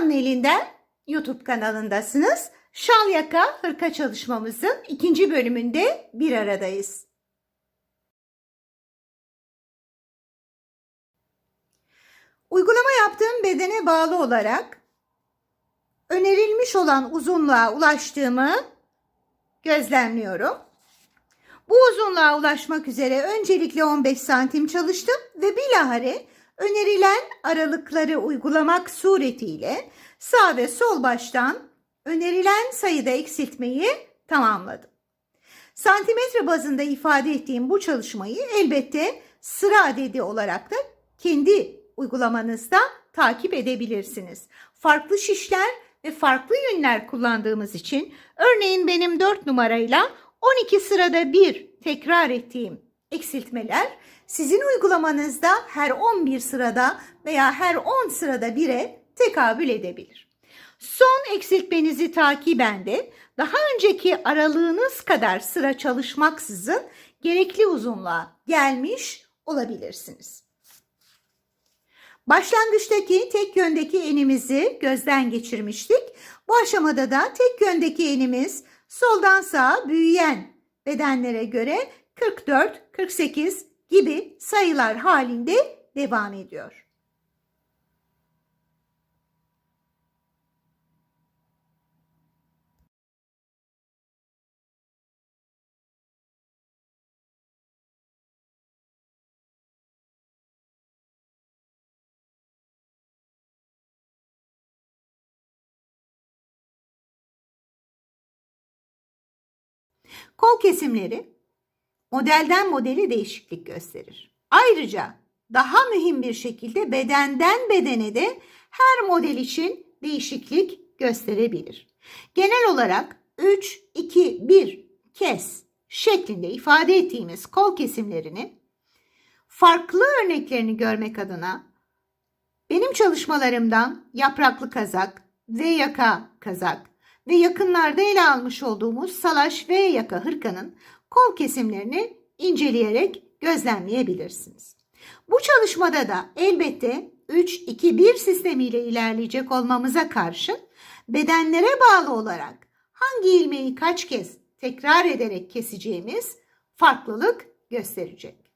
Fatma'nın elinden YouTube kanalındasınız. Şal yaka hırka çalışmamızın ikinci bölümünde bir aradayız. Uygulama yaptığım bedene bağlı olarak önerilmiş olan uzunluğa ulaştığımı gözlemliyorum. Bu uzunluğa ulaşmak üzere öncelikle 15 santim çalıştım ve bilahare önerilen aralıkları uygulamak suretiyle sağ ve sol baştan önerilen sayıda eksiltmeyi tamamladım. Santimetre bazında ifade ettiğim bu çalışmayı elbette sıra adedi olarak da kendi uygulamanızda takip edebilirsiniz. Farklı şişler ve farklı yünler kullandığımız için örneğin benim 4 numarayla 12 sırada bir tekrar ettiğim eksiltmeler sizin uygulamanızda her 11 sırada veya her 10 sırada bire tekabül edebilir. Son eksiltmenizi takiben de daha önceki aralığınız kadar sıra çalışmaksızın gerekli uzunluğa gelmiş olabilirsiniz. Başlangıçtaki tek yöndeki enimizi gözden geçirmiştik. Bu aşamada da tek yöndeki enimiz soldan sağa büyüyen bedenlere göre 44, 48 gibi sayılar halinde devam ediyor. Kol kesimleri modelden modele değişiklik gösterir. Ayrıca daha mühim bir şekilde bedenden bedene de her model için değişiklik gösterebilir. Genel olarak 3, 2, 1 kes şeklinde ifade ettiğimiz kol kesimlerini farklı örneklerini görmek adına benim çalışmalarımdan yapraklı kazak, V yaka kazak ve yakınlarda ele almış olduğumuz salaş V yaka hırkanın kol kesimlerini inceleyerek gözlemleyebilirsiniz. Bu çalışmada da elbette 3-2-1 sistemiyle ilerleyecek olmamıza karşın bedenlere bağlı olarak hangi ilmeği kaç kez tekrar ederek keseceğimiz farklılık gösterecek.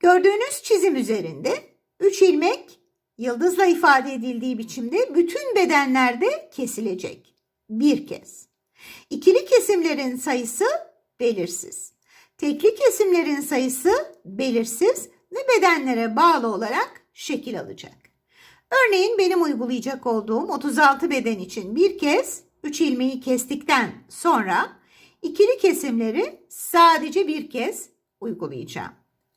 Gördüğünüz çizim üzerinde 3 ilmek yıldızla ifade edildiği biçimde bütün bedenlerde kesilecek. Bir kez. İkili kesimlerin sayısı belirsiz. Tekli kesimlerin sayısı belirsiz ve bedenlere bağlı olarak şekil alacak. Örneğin benim uygulayacak olduğum 36 beden için bir kez 3 ilmeği kestikten sonra ikili kesimleri sadece bir kez uygulayacağım.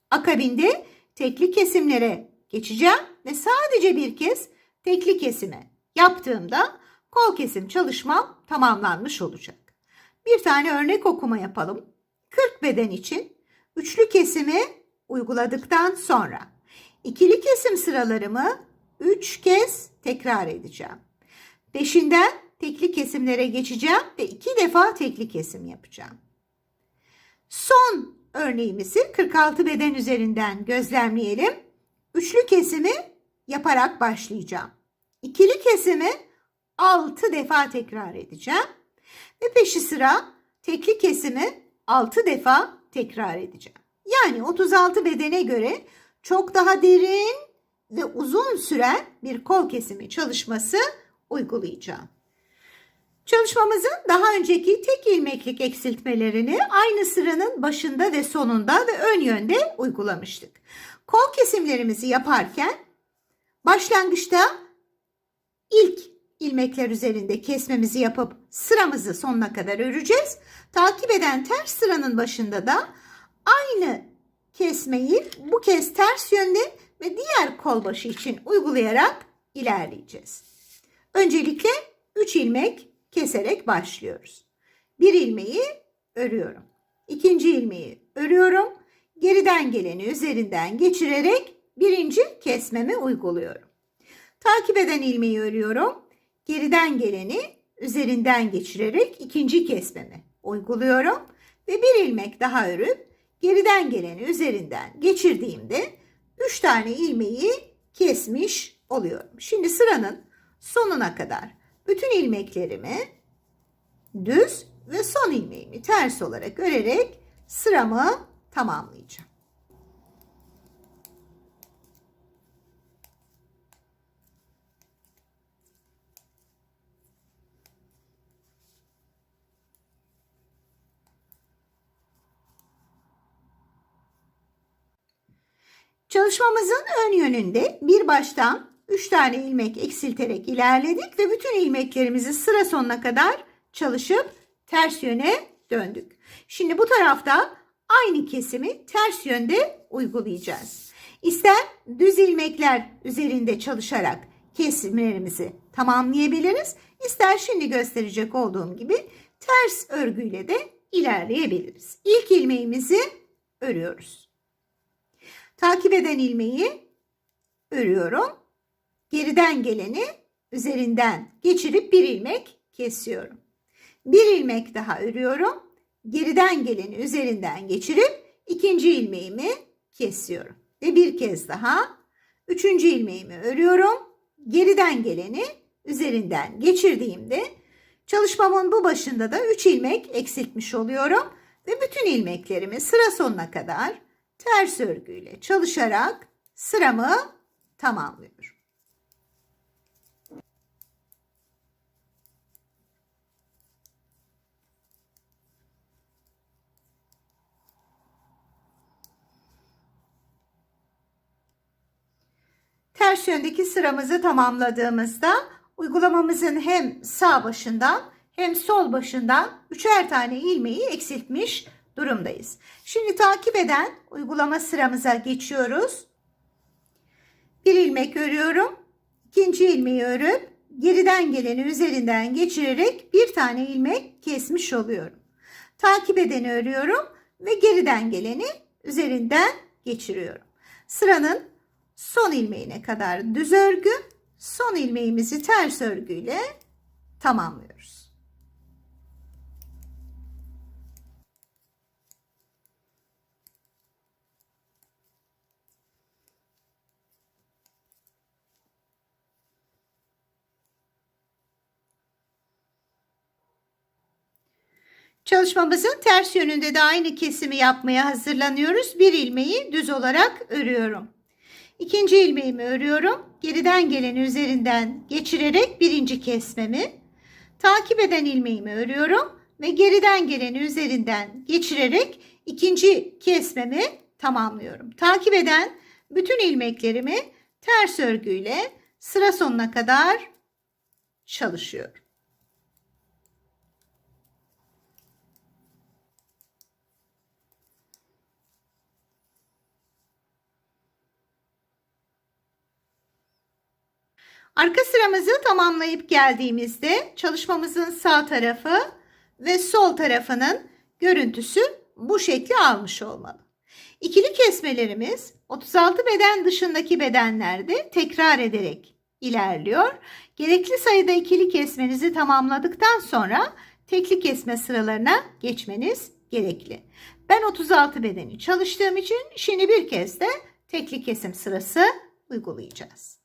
Akabinde tekli kesimlere geçeceğim ve sadece bir kez tekli kesime yaptığımda kol kesim çalışmam tamamlanmış olacak. Bir tane örnek okuma yapalım. 40 beden için üçlü kesimi uyguladıktan sonra ikili kesim sıralarımı 3 kez tekrar edeceğim. Peşinden tekli kesimlere geçeceğim ve 2 defa tekli kesim yapacağım. Son örneğimizi 46 beden üzerinden gözlemleyelim. Üçlü kesimi yaparak başlayacağım. İkili kesimi 6 defa tekrar edeceğim. Ve peşi sıra tekli kesimi 6 defa tekrar edeceğim. Yani 36 bedene göre çok daha derin ve uzun süren bir kol kesimi çalışması uygulayacağım. Çalışmamızın daha önceki tek ilmeklik eksiltmelerini aynı sıranın başında ve sonunda ve ön yönde uygulamıştık. Kol kesimlerimizi yaparken başlangıçta ilk ilmekler üzerinde kesmemizi yapıp sıramızı sonuna kadar öreceğiz. Takip eden ters sıranın başında da aynı kesmeyi bu kez ters yönde ve diğer kol başı için uygulayarak ilerleyeceğiz. Öncelikle 3 ilmek keserek başlıyoruz. Bir ilmeği örüyorum. İkinci ilmeği örüyorum. Geriden geleni üzerinden geçirerek birinci kesmemi uyguluyorum. Takip eden ilmeği örüyorum. Geriden geleni üzerinden geçirerek ikinci kesmemi uyguluyorum ve bir ilmek daha örüp geriden geleni üzerinden geçirdiğimde 3 tane ilmeği kesmiş oluyorum. Şimdi sıranın sonuna kadar bütün ilmeklerimi düz ve son ilmeğimi ters olarak örerek sıramı tamamlayacağım. Çalışmamızın ön yönünde bir baştan 3 tane ilmek eksilterek ilerledik ve bütün ilmeklerimizi sıra sonuna kadar çalışıp ters yöne döndük. Şimdi bu tarafta aynı kesimi ters yönde uygulayacağız. İster düz ilmekler üzerinde çalışarak kesimlerimizi tamamlayabiliriz. İster şimdi gösterecek olduğum gibi ters örgüyle de ilerleyebiliriz. İlk ilmeğimizi örüyoruz. Takip eden ilmeği örüyorum. Geriden geleni üzerinden geçirip bir ilmek kesiyorum. Bir ilmek daha örüyorum. Geriden geleni üzerinden geçirip ikinci ilmeğimi kesiyorum. Ve bir kez daha üçüncü ilmeğimi örüyorum. Geriden geleni üzerinden geçirdiğimde çalışmamın bu başında da 3 ilmek eksiltmiş oluyorum. Ve bütün ilmeklerimi sıra sonuna kadar ters örgüyle çalışarak sıramı tamamlıyorum. Ters yöndeki sıramızı tamamladığımızda uygulamamızın hem sağ başından hem sol başından üçer tane ilmeği eksiltmiş durumdayız. Şimdi takip eden uygulama sıramıza geçiyoruz. Bir ilmek örüyorum. ikinci ilmeği örüp geriden geleni üzerinden geçirerek bir tane ilmek kesmiş oluyorum. Takip edeni örüyorum ve geriden geleni üzerinden geçiriyorum. Sıranın son ilmeğine kadar düz örgü, son ilmeğimizi ters örgüyle tamamlıyoruz. Çalışmamızın ters yönünde de aynı kesimi yapmaya hazırlanıyoruz. Bir ilmeği düz olarak örüyorum. İkinci ilmeğimi örüyorum. Geriden geleni üzerinden geçirerek birinci kesmemi. Takip eden ilmeğimi örüyorum ve geriden geleni üzerinden geçirerek ikinci kesmemi tamamlıyorum. Takip eden bütün ilmeklerimi ters örgüyle sıra sonuna kadar çalışıyorum. Arka sıramızı tamamlayıp geldiğimizde çalışmamızın sağ tarafı ve sol tarafının görüntüsü bu şekli almış olmalı. İkili kesmelerimiz 36 beden dışındaki bedenlerde tekrar ederek ilerliyor. Gerekli sayıda ikili kesmenizi tamamladıktan sonra tekli kesme sıralarına geçmeniz gerekli. Ben 36 bedeni çalıştığım için şimdi bir kez de tekli kesim sırası uygulayacağız.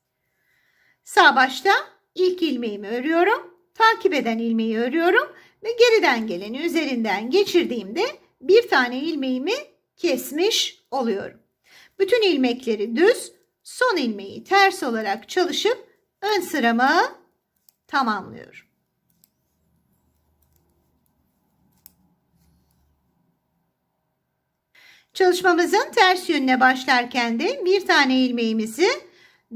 Sağ başta ilk ilmeğimi örüyorum. Takip eden ilmeği örüyorum ve geriden geleni üzerinden geçirdiğimde bir tane ilmeğimi kesmiş oluyorum. Bütün ilmekleri düz, son ilmeği ters olarak çalışıp ön sıramı tamamlıyorum. Çalışmamızın ters yönüne başlarken de bir tane ilmeğimizi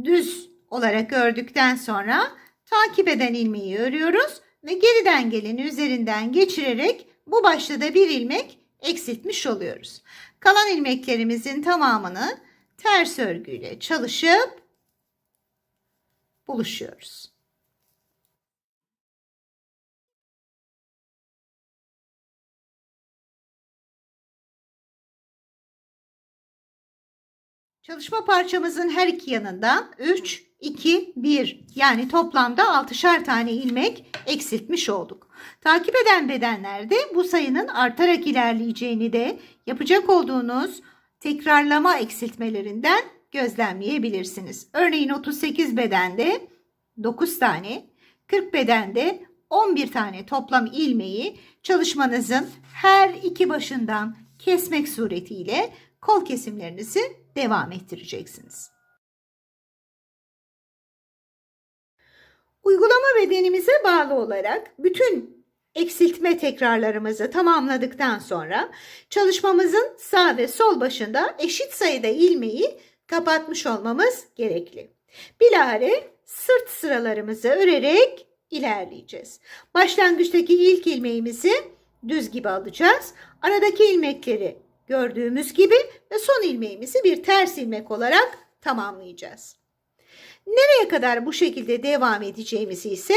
düz olarak ördükten sonra takip eden ilmeği örüyoruz ve geriden geleni üzerinden geçirerek bu başta da bir ilmek eksiltmiş oluyoruz. Kalan ilmeklerimizin tamamını ters örgüyle çalışıp buluşuyoruz. Çalışma parçamızın her iki yanından 3, 2, 1 yani toplamda 6'şar tane ilmek eksiltmiş olduk. Takip eden bedenlerde bu sayının artarak ilerleyeceğini de yapacak olduğunuz tekrarlama eksiltmelerinden gözlemleyebilirsiniz. Örneğin 38 bedende 9 tane, 40 bedende 11 tane toplam ilmeği çalışmanızın her iki başından kesmek suretiyle kol kesimlerinizi devam ettireceksiniz. Uygulama bedenimize bağlı olarak bütün eksiltme tekrarlarımızı tamamladıktan sonra çalışmamızın sağ ve sol başında eşit sayıda ilmeği kapatmış olmamız gerekli. Bilare sırt sıralarımızı örerek ilerleyeceğiz. Başlangıçtaki ilk ilmeğimizi düz gibi alacağız. Aradaki ilmekleri gördüğümüz gibi ve son ilmeğimizi bir ters ilmek olarak tamamlayacağız. Nereye kadar bu şekilde devam edeceğimizi ise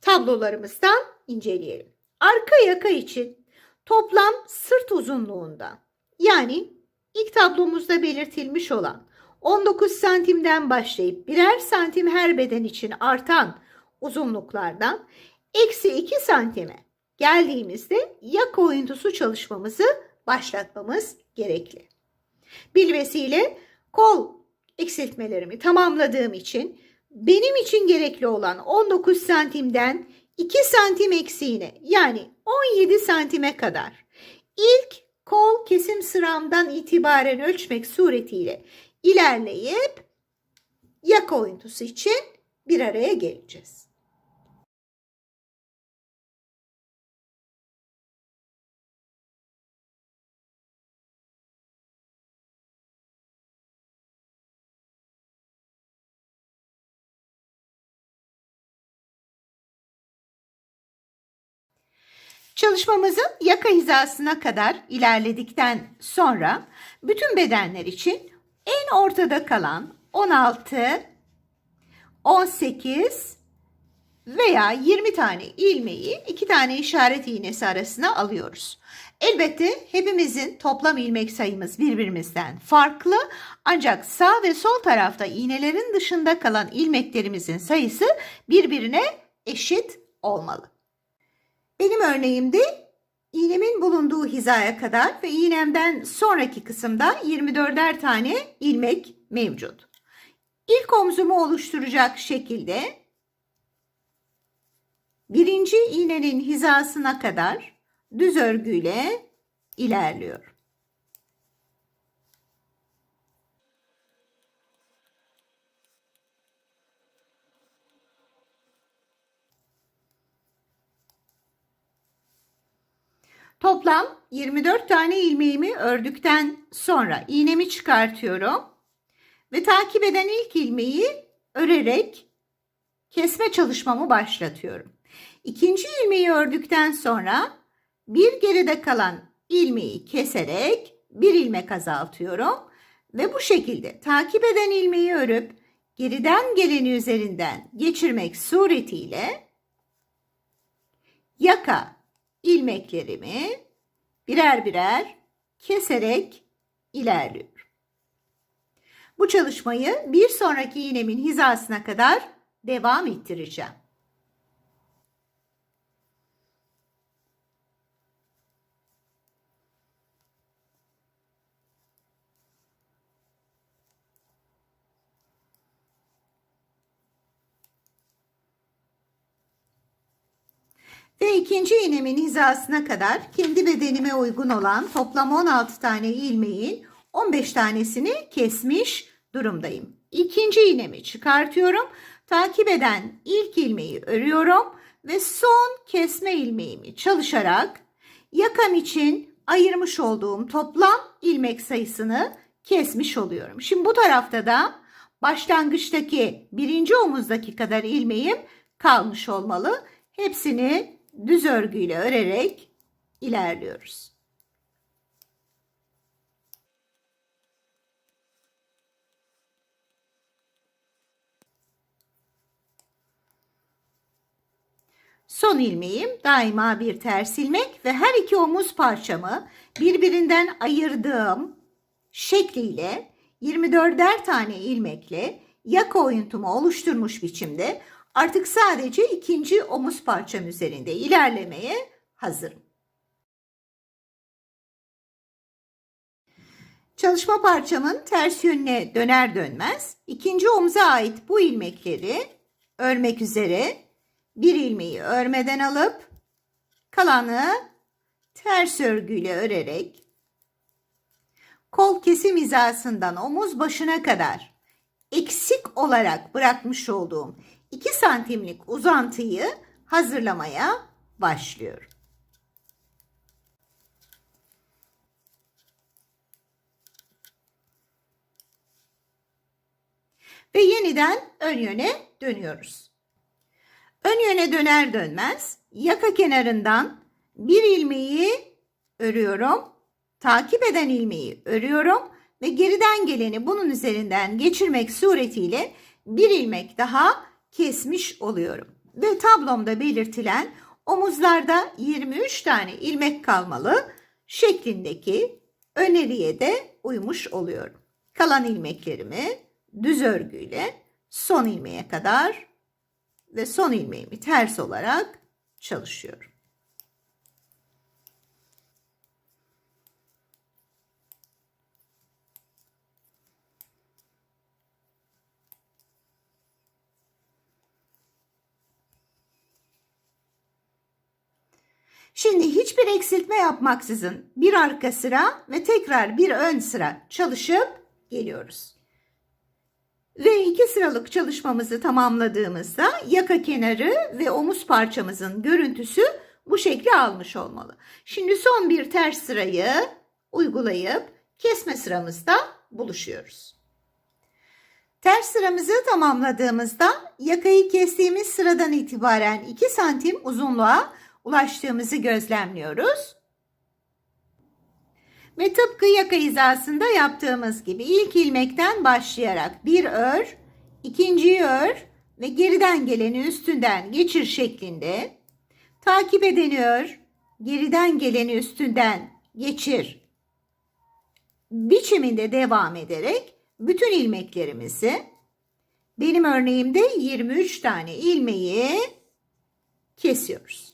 tablolarımızdan inceleyelim. Arka yaka için toplam sırt uzunluğunda yani ilk tablomuzda belirtilmiş olan 19 santimden başlayıp birer santim her beden için artan uzunluklardan eksi 2 santime geldiğimizde yaka oyuntusu çalışmamızı başlatmamız gerekli. Bilvesiyle kol eksiltmelerimi tamamladığım için benim için gerekli olan 19 santimden 2 santim eksiğine yani 17 santime kadar ilk kol kesim sıramdan itibaren ölçmek suretiyle ilerleyip yaka oyuntusu için bir araya geleceğiz. Çalışmamızın yaka hizasına kadar ilerledikten sonra bütün bedenler için en ortada kalan 16, 18 veya 20 tane ilmeği iki tane işaret iğnesi arasına alıyoruz. Elbette hepimizin toplam ilmek sayımız birbirimizden farklı ancak sağ ve sol tarafta iğnelerin dışında kalan ilmeklerimizin sayısı birbirine eşit olmalı. Benim örneğimde iğnemin bulunduğu hizaya kadar ve iğnemden sonraki kısımda 24'er tane ilmek mevcut. İlk omzumu oluşturacak şekilde birinci iğnenin hizasına kadar düz örgüyle ilerliyorum. Toplam 24 tane ilmeğimi ördükten sonra iğnemi çıkartıyorum ve takip eden ilk ilmeği örerek kesme çalışmamı başlatıyorum. İkinci ilmeği ördükten sonra bir geride kalan ilmeği keserek bir ilmek azaltıyorum ve bu şekilde takip eden ilmeği örüp geriden geleni üzerinden geçirmek suretiyle yaka ilmeklerimi birer birer keserek ilerliyorum. Bu çalışmayı bir sonraki iğnemin hizasına kadar devam ettireceğim. Ve ikinci iğnemin hizasına kadar kendi bedenime uygun olan toplam 16 tane ilmeğin 15 tanesini kesmiş durumdayım. İkinci iğnemi çıkartıyorum. Takip eden ilk ilmeği örüyorum ve son kesme ilmeğimi çalışarak yakam için ayırmış olduğum toplam ilmek sayısını kesmiş oluyorum. Şimdi bu tarafta da başlangıçtaki birinci omuzdaki kadar ilmeğim kalmış olmalı. Hepsini düz örgüyle örerek ilerliyoruz. Son ilmeğim daima bir ters ilmek ve her iki omuz parçamı birbirinden ayırdığım şekliyle 24'er tane ilmekle yaka oyuntumu oluşturmuş biçimde artık sadece ikinci omuz parçam üzerinde ilerlemeye hazırım. Çalışma parçamın ters yönüne döner dönmez ikinci omuza ait bu ilmekleri örmek üzere bir ilmeği örmeden alıp kalanı ters örgüyle örerek kol kesim hizasından omuz başına kadar eksik olarak bırakmış olduğum 2 santimlik uzantıyı hazırlamaya başlıyorum. Ve yeniden ön yöne dönüyoruz. Ön yöne döner dönmez yaka kenarından bir ilmeği örüyorum. Takip eden ilmeği örüyorum ve geriden geleni bunun üzerinden geçirmek suretiyle bir ilmek daha kesmiş oluyorum. Ve tablomda belirtilen omuzlarda 23 tane ilmek kalmalı şeklindeki öneriye de uymuş oluyorum. Kalan ilmeklerimi düz örgüyle son ilmeğe kadar ve son ilmeğimi ters olarak çalışıyorum. Şimdi hiçbir eksiltme yapmaksızın bir arka sıra ve tekrar bir ön sıra çalışıp geliyoruz. Ve iki sıralık çalışmamızı tamamladığımızda yaka kenarı ve omuz parçamızın görüntüsü bu şekli almış olmalı. Şimdi son bir ters sırayı uygulayıp kesme sıramızda buluşuyoruz. Ters sıramızı tamamladığımızda yakayı kestiğimiz sıradan itibaren 2 santim uzunluğa ulaştığımızı gözlemliyoruz. Ve tıpkı yaka hizasında yaptığımız gibi ilk ilmekten başlayarak bir ör, ikinciyi ör ve geriden geleni üstünden geçir şeklinde takip edeni ör, geriden geleni üstünden geçir biçiminde devam ederek bütün ilmeklerimizi benim örneğimde 23 tane ilmeği kesiyoruz.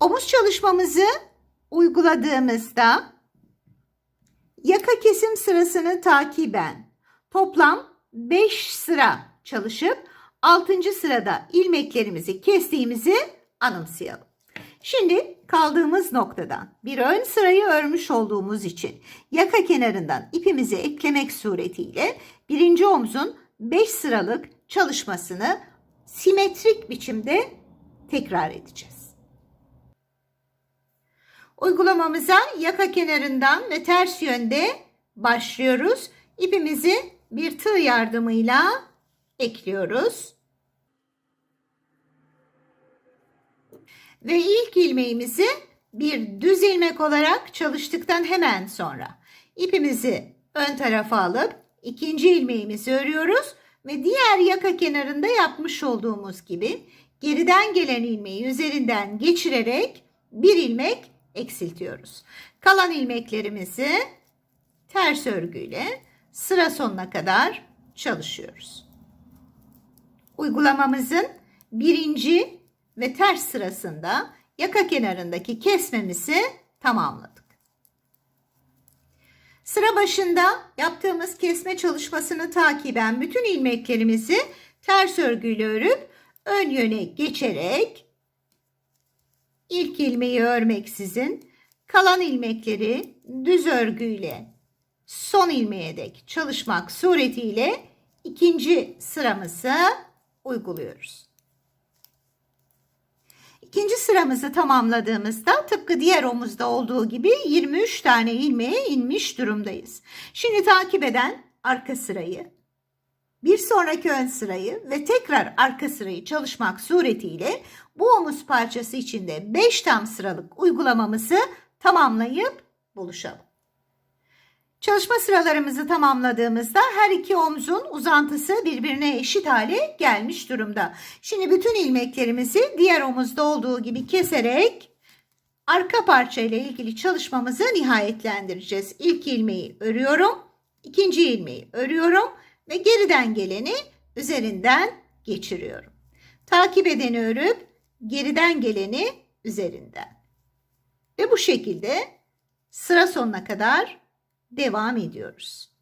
Omuz çalışmamızı uyguladığımızda yaka kesim sırasını takiben toplam 5 sıra çalışıp 6. sırada ilmeklerimizi kestiğimizi anımsayalım. Şimdi kaldığımız noktadan bir ön sırayı örmüş olduğumuz için yaka kenarından ipimizi eklemek suretiyle birinci omzun 5 sıralık çalışmasını simetrik biçimde tekrar edeceğiz. Uygulamamıza yaka kenarından ve ters yönde başlıyoruz. İpimizi bir tığ yardımıyla ekliyoruz. Ve ilk ilmeğimizi bir düz ilmek olarak çalıştıktan hemen sonra ipimizi ön tarafa alıp ikinci ilmeğimizi örüyoruz ve diğer yaka kenarında yapmış olduğumuz gibi geriden gelen ilmeği üzerinden geçirerek bir ilmek eksiltiyoruz. Kalan ilmeklerimizi ters örgüyle sıra sonuna kadar çalışıyoruz. Uygulamamızın birinci ve ters sırasında yaka kenarındaki kesmemizi tamamladık. Sıra başında yaptığımız kesme çalışmasını takiben bütün ilmeklerimizi ters örgüyle örüp ön yöne geçerek ilk ilmeği örmeksizin kalan ilmekleri düz örgüyle son ilmeğe dek çalışmak suretiyle ikinci sıramızı uyguluyoruz. İkinci sıramızı tamamladığımızda tıpkı diğer omuzda olduğu gibi 23 tane ilmeğe inmiş durumdayız. Şimdi takip eden arka sırayı, bir sonraki ön sırayı ve tekrar arka sırayı çalışmak suretiyle bu omuz parçası içinde 5 tam sıralık uygulamamızı tamamlayıp buluşalım. Çalışma sıralarımızı tamamladığımızda her iki omzun uzantısı birbirine eşit hale gelmiş durumda. Şimdi bütün ilmeklerimizi diğer omuzda olduğu gibi keserek arka parça ile ilgili çalışmamızı nihayetlendireceğiz. İlk ilmeği örüyorum, ikinci ilmeği örüyorum ve geriden geleni üzerinden geçiriyorum. Takip edeni örüp geriden geleni üzerinden. Ve bu şekilde sıra sonuna kadar devam ediyoruz.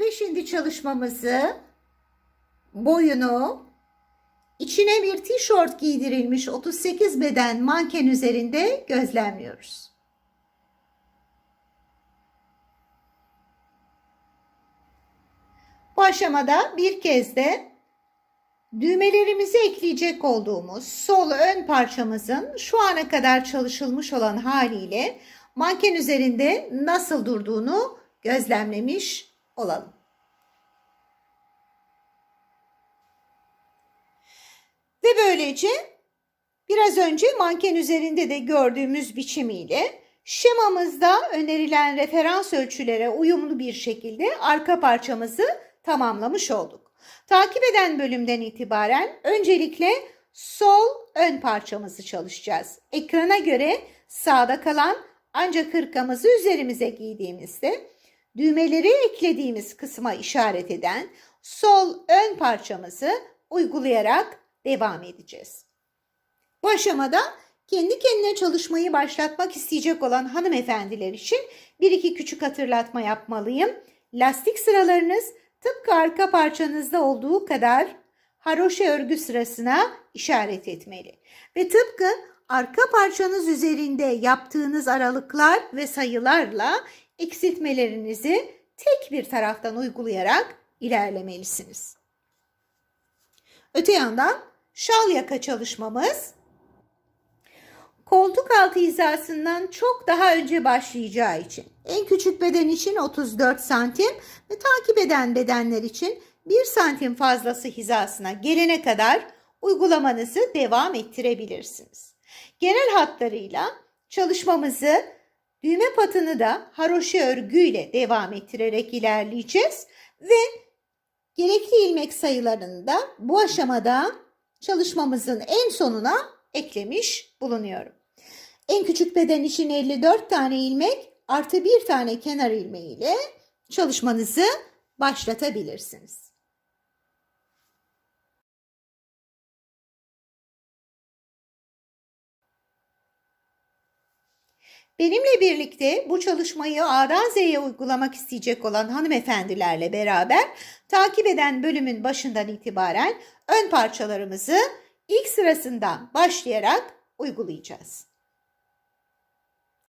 Ve şimdi çalışmamızı boyunu içine bir tişört giydirilmiş 38 beden manken üzerinde gözlemliyoruz. Bu aşamada bir kez de düğmelerimizi ekleyecek olduğumuz sol ön parçamızın şu ana kadar çalışılmış olan haliyle manken üzerinde nasıl durduğunu gözlemlemiş olalım. Ve böylece biraz önce manken üzerinde de gördüğümüz biçimiyle şemamızda önerilen referans ölçülere uyumlu bir şekilde arka parçamızı tamamlamış olduk. Takip eden bölümden itibaren öncelikle sol ön parçamızı çalışacağız. Ekrana göre sağda kalan ancak hırkamızı üzerimize giydiğimizde düğmeleri eklediğimiz kısma işaret eden sol ön parçamızı uygulayarak devam edeceğiz. Bu aşamada kendi kendine çalışmayı başlatmak isteyecek olan hanımefendiler için bir iki küçük hatırlatma yapmalıyım. Lastik sıralarınız tıpkı arka parçanızda olduğu kadar haroşa örgü sırasına işaret etmeli. Ve tıpkı arka parçanız üzerinde yaptığınız aralıklar ve sayılarla eksiltmelerinizi tek bir taraftan uygulayarak ilerlemelisiniz. Öte yandan şal yaka çalışmamız koltuk altı hizasından çok daha önce başlayacağı için en küçük beden için 34 santim ve takip eden bedenler için 1 santim fazlası hizasına gelene kadar uygulamanızı devam ettirebilirsiniz. Genel hatlarıyla çalışmamızı düğme patını da haroşa örgüyle devam ettirerek ilerleyeceğiz ve gerekli ilmek sayılarını da bu aşamada çalışmamızın en sonuna eklemiş bulunuyorum. En küçük beden için 54 tane ilmek artı bir tane kenar ilmeği ile çalışmanızı başlatabilirsiniz. Benimle birlikte bu çalışmayı A'dan uygulamak isteyecek olan hanımefendilerle beraber takip eden bölümün başından itibaren ön parçalarımızı ilk sırasından başlayarak uygulayacağız.